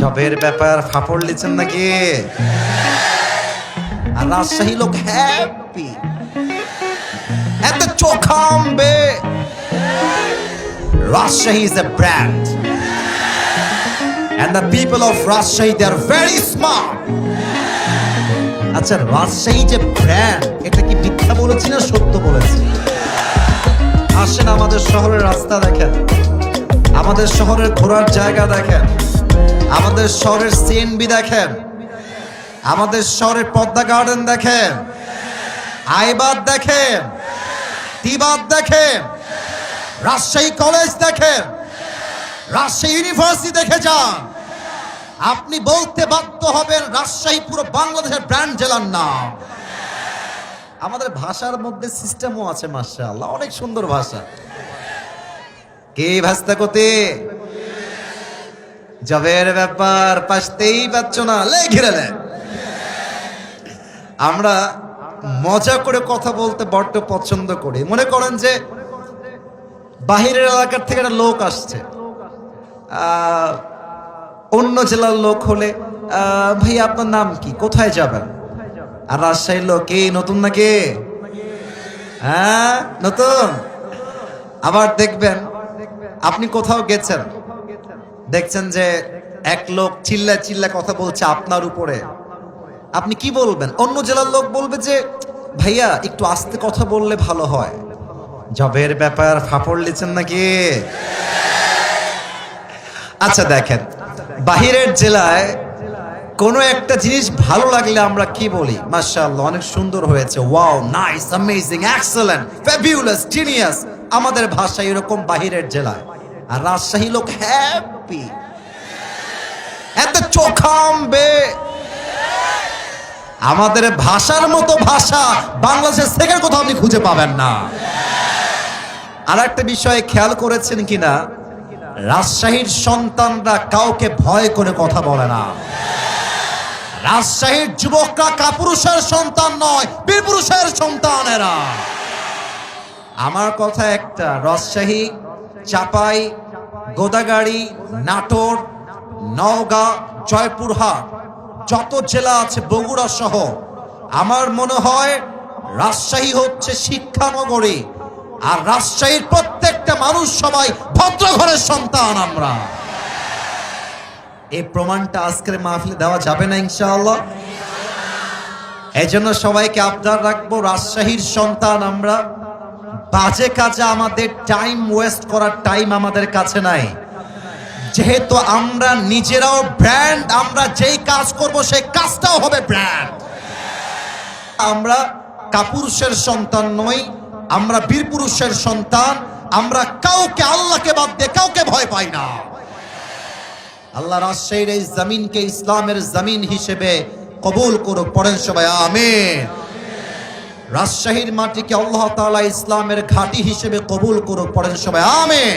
জবের ব্যাপার, ফাপড় লিছেন নাকি? আর রাজশাহী লোক হ্যাপি এত চোখাম্বে। Rajshahi is a brand and the people of Rajshahi, they are very smart আচ্ছা রাজশাহী যে ব্র্যান্ড এটা কি মিথ্যা বলেছি না সত্য বলেছি? আসেন আমাদের শহরের রাস্তা দেখেন। আমাদের শহরের ঘোরার জায়গা দেখেন। আমাদের শহরের সিএনবি দেখেন। আমাদের শহরের পদ্মা গার্ডেন দেখেন। আইবাদ দেখেন। তিবাদ দেখেন। রাজশাহী কলেজ দেখেন। রাজশাহী ইউনিভার্সিটি দেখে যান। আপনি বলতে বাধ্য হবেন রাজশাহী পুরো বাংলাদেশের ব্র্যান্ড জেলার নাম। আমাদের ভাষার মধ্যে সিস্টেমও আছে, মাশাআল্লাহ। অনেক সুন্দর ভাষা। কে ভাস্তা কোতে জবের ব্যাপার পাশতেই পাচ্ছ না, লে ঘিরে। আমরা মজা করে কথা বলতে বড্ড পছন্দ করি। মনে করেন যে বাহিরের এলাকার থেকে একটা লোক আসছে। অন্য জেলার লোক হলে ভাই আপনার নাম কি? কোথায় যাবেন? আর রাজশাহীর লোক, কে, নতুন নাকি? হ্যাঁ নতুন। আবার দেখবেন, আপনি কোথাও গেছেন। দেখছেন যে এক লোক চিল্লা চিল্লা কথা বলছে আপনার উপরে। আপনি কি বলবেন? অন্য জেলার লোক বলবে যে, ভাইয়া, একটু আস্তে কথা বললে ভালো হয়। জবের ব্যাপার ফাপড় লিছেন নাকি? আচ্ছা দেখেন, বাহিরের জেলায় কোনো একটা জিনিস ভালো লাগলে আমরা কি বলি? মাশাআল্লাহ, অনেক সুন্দর হয়েছে। Wow, nice, amazing, excellent, fabulous, genius. আমাদের ভাষা এরকম বাহিরের জেলায়। আর রাজশাহী লোক হ্যাপি এত চোখাম্বে। আমাদের ভাষার মতো ভাষা বাংলাদেশের সেকেন্ড কোথাও আপনি খুঁজে পাবেন না। আর একটা বিষয়ে খেয়াল করেছেন কিনা? রাজশাহীর সন্তানরা কাউকে ভয় করে কথা বলে না। রাজশাহীর যুবকরা কাপুরুষের সন্তান নয় বীরপুরুষের সন্তানেরা। আমার কথা একটা, রাজশাহী চাপাই, গোদাগাড়ি, নাটোর, নওগাঁ, জয়পুরহাট, যত জেলা আছে বগুড়া সহ। আমার মনে হয় রাজশাহী হচ্ছে শিক্ষানগরী, আর রাজশাহীর প্রত্যেকটা মানুষ সবাই ভদ্র ঘরের সন্তান আমরা। এই প্রমাণটা আজকের মাহফিলে দেওয়া যাবে না, ইনশাআল্লাহ। এই জন্য সবাইকে আবদার রাখব, রাজশাহীর সন্তান আমরা। বাজে কাজে আমাদের টাইম ওয়েস্ট করার টাইম আমাদের কাছে নাই। যেহেতু আমরা নিজেরাও ব্র্যান্ড আমরা যেই কাজ করব সেই কাজটাও হবে ব্র্যান্ড আমরা কাপুরুষের সন্তান নই, আমরা বীরপুরুষের সন্তান, আমরা কাউকে আল্লাহকে বাদ দিয়ে কাউকে ভয় পাই না। আল্লাহ রাজশাহীর এই জমিনকে ইসলামের জমিন হিসেবে কবুল করুক, পড়েন সবাই, আমিন। রাজশাহীর মাটিকে আল্লাহ তালা ইসলামের ঘাঁটি হিসেবে কবুল করুক পড়েন সবাই আমিন।